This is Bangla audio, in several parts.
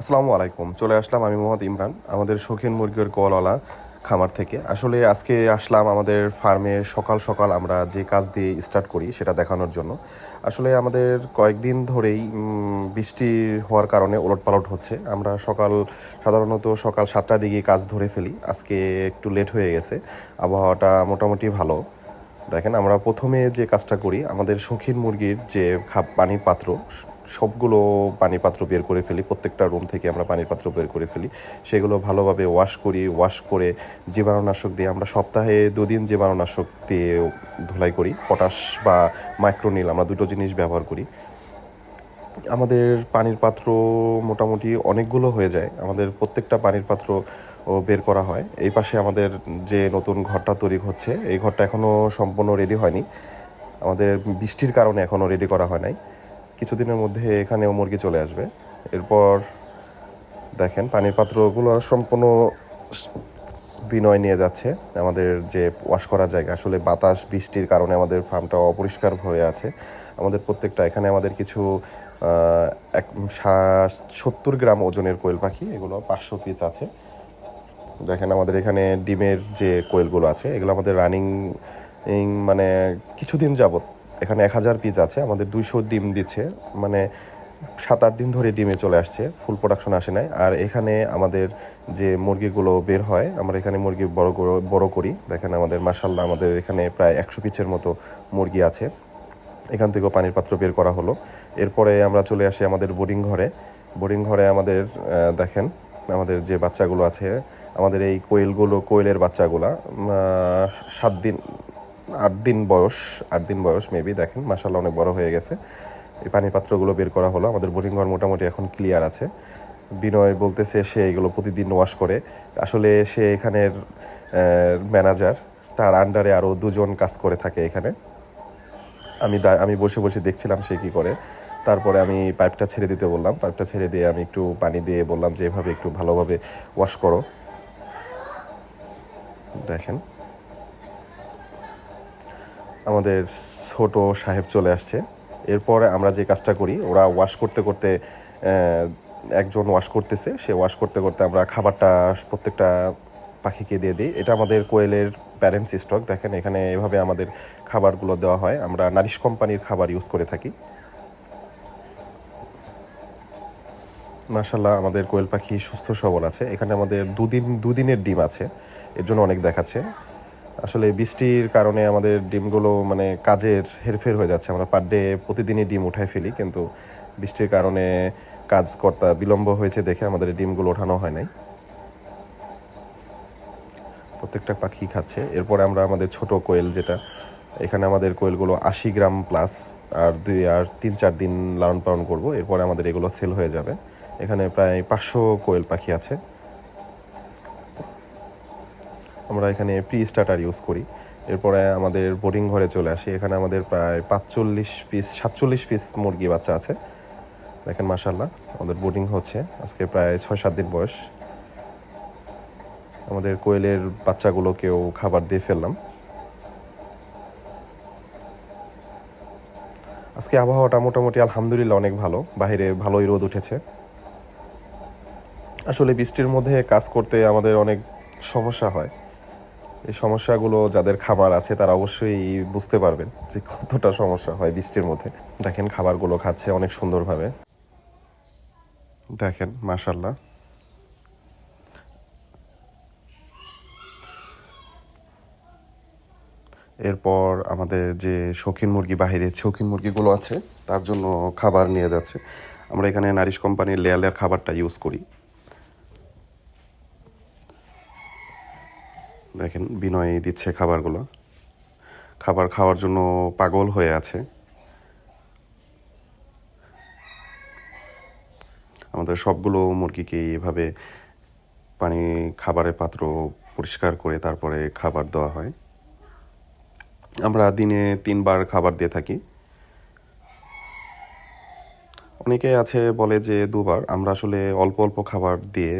আসসালামু আলাইকুম। চলে আসলাম আমি মোহাম্মদ ইমরান, আমাদের শৌখিন মুরগির কলওয়ালা খামার থেকে। আসলে আজকে আসলাম আমাদের ফার্মে সকাল সকাল আমরা যে কাজ দিয়ে স্টার্ট করি সেটা দেখানোর জন্য। আসলে আমাদের কয়েকদিন ধরেই বৃষ্টি হওয়ার কারণে ওলটপালট হচ্ছে। আমরা সকাল, সাধারণত সকাল সাতটার দিকে কাজ ধরে ফেলি। আজকে একটু লেট হয়ে গেছে। আবহাওয়াটা মোটামুটি ভালো। দেখেন আমরা প্রথমে যে কাজটা করি, আমাদের শৌখিন মুরগির যে খাপ, পানির পাত্র সবগুলো পানি পাত্র বের করে ফেলি, প্রত্যেকটা রুম থেকে আমরা পানির পাত্র বের করে ফেলি। সেগুলো ভালোভাবে ওয়াশ করি ওয়াশ করে জীবাণুনাশক দিয়ে আমরা সপ্তাহে দুদিন জীবাণুনাশক দিয়ে ধুলাই করি পটাশ বা মাইক্রোনিল আমরা দুটো জিনিস ব্যবহার করি। আমাদের পানির পাত্র মোটামুটি অনেকগুলো হয়ে যায়, আমাদের প্রত্যেকটা পানির পাত্র বের করা হয়। এই পাশে আমাদের যে নতুন ঘরটা তৈরি হচ্ছে, এই ঘরটা এখনও সম্পূর্ণ রেডি হয়নি। আমাদের বৃষ্টির কারণে এখনও রেডি করা হয় নাই। কিছুদিনের মধ্যে এখানেও মুরগি চলে আসবে। এরপর দেখেন, পানির পাত্রগুলো সম্পূর্ণ বিনয় নিয়ে যাচ্ছে। আমাদের যে ওয়াশ করার জায়গা, আসলে বাতাস, বৃষ্টির কারণে আমাদের ফার্মটা অপরিষ্কার হয়ে আছে। আমাদের প্রত্যেকটা, এখানে আমাদের কিছু এক সত্তর গ্রাম ওজনের কোয়েল পাখি, এগুলো পাঁচশো পিস আছে। দেখেন, আমাদের এখানে ডিমের যে কোয়েলগুলো আছে, এগুলো আমাদের রানিং মানে কিছুদিন যাবত এখানে এক হাজার পিস আছে, আমাদের দুইশো ডিম দিচ্ছে মানে সাত আট দিন ধরে ডিমে চলে আসছে ফুল প্রোডাকশন আসে নাই। আর এখানে আমাদের যে মুরগিগুলো বের হয়, আমরা এখানে মুরগি বড় বড় করি। দেখেন আমাদের মাসাল্লাহ আমাদের এখানে প্রায় একশো পিচের মতো মুরগি আছে। এখান থেকেও পানির পাত্র বের করা হলো। এরপরে আমরা চলে আসি আমাদের বোর্ডিং ঘরে। বোর্ডিং ঘরে আমাদের দেখেন, আমাদের যে বাচ্চাগুলো আছে, আমাদের এই কোয়েলগুলো, কোয়েলের বাচ্চাগুলা সাত দিন আট দিন বয়স, আট দিন বয়স মেবি দেখেন মাসাল্লাহ অনেক বড় হয়ে গেছে। এই পানির পাত্রগুলো বের করা হলো। আমাদের বোর্ডিং ঘর মোটামুটি এখন ক্লিয়ার আছে। বিনয় বলতেছে সে এগুলো প্রতিদিন ওয়াশ করে। আসলে সে এখানের ম্যানেজার তার আন্ডারে আরও দুজন কাজ করে থাকে এখানে। আমি আমি বসে বসে দেখছিলাম সে কি করে। তারপরে আমি পাইপটা ছেড়ে দিতে বললাম। পাইপটা ছেড়ে দিয়ে আমি একটু পানি দিয়ে বললাম যে, এভাবে একটু ভালোভাবে ওয়াশ করো। দেখেন আমাদের ছোট সাহেব চলে আসছে। এরপরে আমরা যে কাজটা করি, ওরা ওয়াশ করতে করতে একজন ওয়াশ করতেছে। সে ওয়াশ করতে করতে আমরা খাবারটা প্রত্যেকটা পাখিকে দিয়ে দিই। এটা আমাদের কোয়েলের প্যারেন্টস স্টক দেখেন, এখানে এভাবে আমাদের খাবারগুলো দেওয়া হয়। আমরা নারিশ কোম্পানির খাবার ইউজ করে থাকি। মাশাল্লাহ আমাদের কোয়েল পাখি সুস্থ সবল আছে। এখানে আমাদের দুদিন, দুদিনের ডিম আছে। এর জন্য অনেক দেখাচ্ছে। আসলে বৃষ্টির কারণে আমাদের ডিমগুলো মানে কাজের হেরফের হয়ে যাচ্ছে। আমরা পার ডে প্রতিদিনই ডিম উঠাই ফেলি, কিন্তু বৃষ্টির কারণে কাজ কর্তা বিলম্ব হয়েছে দেখে আমাদের ডিমগুলো ওঠানো হয় নাই। প্রত্যেকটা পাখি খাচ্ছে। এরপরে আমরা আমাদের ছোট কোয়েল যেটা, এখানে আমাদের কোয়েলগুলো আশি গ্রাম প্লাস আর দুই আর তিন চার দিন লালন পালন করব। এরপরে আমাদের এগুলো সেল হয়ে যাবে। এখানে প্রায় পাঁচশো কোয়েল পাখি আছে। আমরা এখানে প্রি স্টার্টার ইউজ করি। এরপরে আমাদের বোর্ডিং ঘরে চলে আসি। এখানে আমাদের প্রায় পাঁচচল্লিশ পিস সাতচল্লিশ পিস মুরগি বাচ্চা আছে। দেখেন মাসাল্লাহ আমাদের বোর্ডিং হচ্ছে। আজকে প্রায় ছয় সাত দিন বয়স। আমাদের কোয়েলের বাচ্চাগুলোকেও খাবার দিয়ে ফেললাম। আজকে আবহাওয়াটা মোটামুটি আলহামদুলিল্লাহ অনেক ভালো। বাইরে ভালোই রোদ উঠেছে। আসলে বৃষ্টির মধ্যে কাজ করতে আমাদের অনেক সমস্যা হয়। এই সমস্যাগুলো যাদের খাবার আছে, তারা অবশ্যই বুঝতে পারবেন যে কতটা সমস্যা হয় বৃষ্টির মধ্যে। দেখেন খাবারগুলো খাচ্ছে অনেক সুন্দরভাবে। দেখেন মাশাল্লাহ এরপর আমাদের যে শৌখিন মুরগি বাহিরে, শৌখিন মুরগিগুলো আছে, তার জন্য খাবার নিয়ে যাচ্ছে। আমরা এখানে নারিশ কোম্পানির লেয়ালের খাবারটা ইউজ করি। দেখেন, বিনয় দিচ্ছে খাবারগুলো। খাবার খাওয়ার জন্য পাগল হয়ে আছে। আমাদের সবগুলো মুরগিকে এভাবে পানি, খাবারের পাত্র পরিষ্কার করে তারপরে খাবার দেওয়া হয়। আমরা দিনে তিনবার খাবার দিয়ে থাকি। অনেকে আছে বলে যে দুবার, আমরা আসলে অল্প অল্প খাবার দিয়ে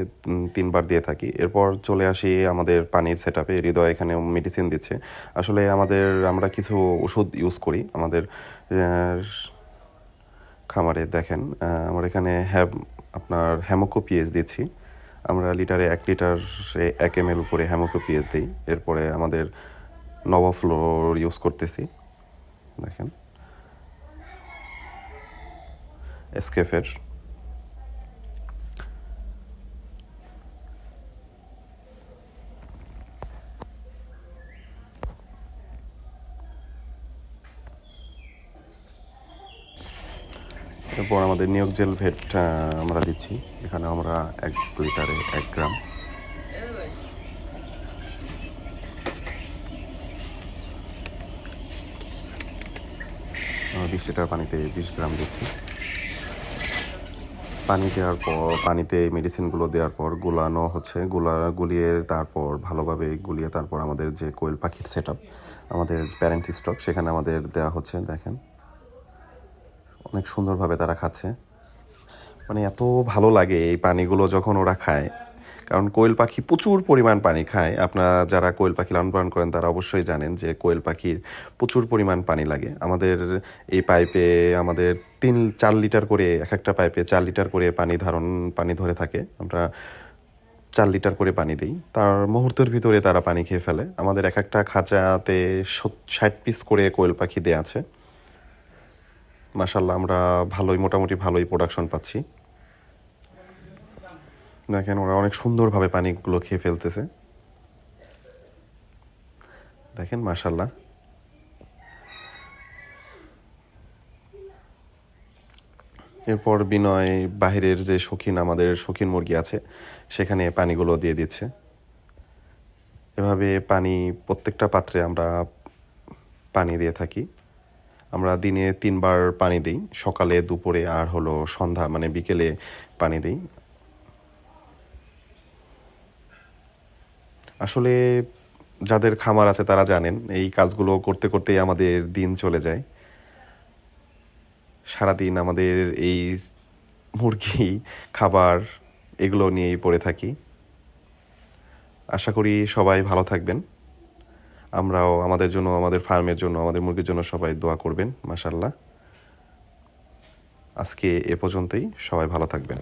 তিনবার দিয়ে থাকি। এরপর চলে আসি আমাদের পানির সেট আপে হৃদয় এখানে মেডিসিন দিচ্ছে। আসলে আমাদের, আমরা কিছু ওষুধ ইউজ করি আমাদের খামারে। দেখেন আমার এখানে হ্যাব, আপনার হ্যামোকো পিএস দিচ্ছি। আমরা লিটারে এক লিটারে এক এম এল উপরে হ্যামোকো পিএস দিই। এরপরে আমাদের নভা ফ্লোর ইউজ করতেছি। দেখেন। এসকেফের। এরপর আমাদের নিয়োগ জেল ভেট আমরা দিচ্ছি। এখানে আমরা এক লিটারে এক গ্রাম। বিশ লিটার পানিতে বিশ গ্রাম দিচ্ছি। পানি দেওয়ার পর, পানিতে মেডিসিনগুলো দেওয়ার পর, গুলানো হচ্ছে। গুলা, গুলিয়ে তারপর ভালোভাবে গুলিয়ে তারপর আমাদের যে কোয়েল পাখির সেট আমাদের প্যারেন্ট স্টক সেখানে আমাদের দেওয়া হচ্ছে, দেখেন। অনেক সুন্দরভাবে তারা খাচ্ছে। মানে এত ভালো লাগে এই পানিগুলো যখন ওরা খায়। কারণ কোয়েল পাখি প্রচুর পরিমাণ পানি খায়। আপনারা যারা কোয়েল পাখি লালন পালন করেন, তারা অবশ্যই জানেন যে কোয়েল পাখির প্রচুর পরিমাণ পানি লাগে। আমাদের এই পাইপে আমাদের তিন, চার লিটার করে, এক একটা পাইপে চার লিটার করে পানি ধারণ, পানি ধরে থাকে। আমরা চার লিটার করে পানি দিই। তার মুহূর্তের ভিতরে তারা পানি খেয়ে ফেলে। আমাদের এক একটা খাঁচাতে ষাট পিস করে কোয়েল পাখি দেওয়া আছে। মাসাল্লাহ আমরা ভালোই, মোটামুটি ভালোই প্রোডাকশন পাচ্ছি। দেখেন ওরা অনেক সুন্দরভাবে পানিগুলো খেয়ে ফেলতেছে। দেখেন মাসাল্লাহ এরপর বিনয় বাহিরের যে শৌখিন, আমাদের শৌখিন মুরগি আছে, সেখানে পানিগুলো দিয়ে দিচ্ছে। এভাবে পানি, প্রত্যেকটা পাত্রে আমরা পানি দিয়ে থাকি। আমরা দিনে তিনবার পানি দিই। সকালে, দুপুরে আর হলো সন্ধ্যা মানে বিকেলে পানি দিই। আসলে যাদের খামার আছে তারা জানেন, এই কাজগুলো করতে করতেই আমাদের দিন চলে যায়। সারাদিন আমাদের এই মুরগি, খাবার এগুলো নিয়েই পড়ে থাকি। আশা করি সবাই ভালো থাকবেন। আমরাও আমাদের জন্য, আমাদের ফার্মের জন্য, আমাদের মুরগির জন্য সবাই দোয়া করবেন মাসাল্লাহ আজকে এ পর্যন্তই, সবাই ভালো থাকবেন।